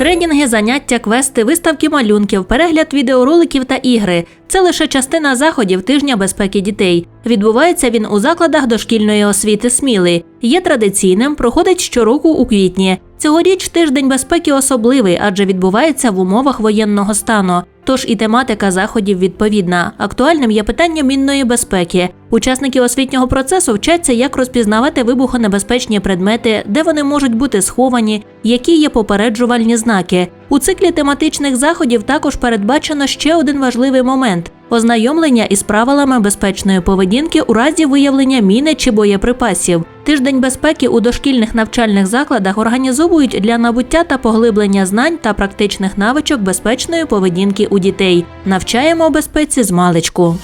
Тренінги, заняття, квести, виставки малюнків, перегляд відеороликів та ігри це лише частина заходів тижня безпеки дітей. Відбувається він у закладах дошкільної освіти Сміли. Є традиційним, проходить щороку у квітні. Цьогоріч тиждень безпеки особливий, адже відбувається в умовах воєнного стану. Тож і тематика заходів відповідна. Актуальним є питання мінної безпеки. Учасники освітнього процесу вчаться, як розпізнавати вибухонебезпечні предмети, де вони можуть бути сховані, які є попереджувальні знаки. У циклі тематичних заходів також передбачено ще один важливий момент ознайомлення із правилами безпечної поведінки у разі виявлення міни чи боєприпасів. Тиждень безпеки у дошкільних навчальних закладах організовують для набуття та поглиблення знань та практичних навичок безпечної поведінки у дітей. Навчаємо безпеці з маличку.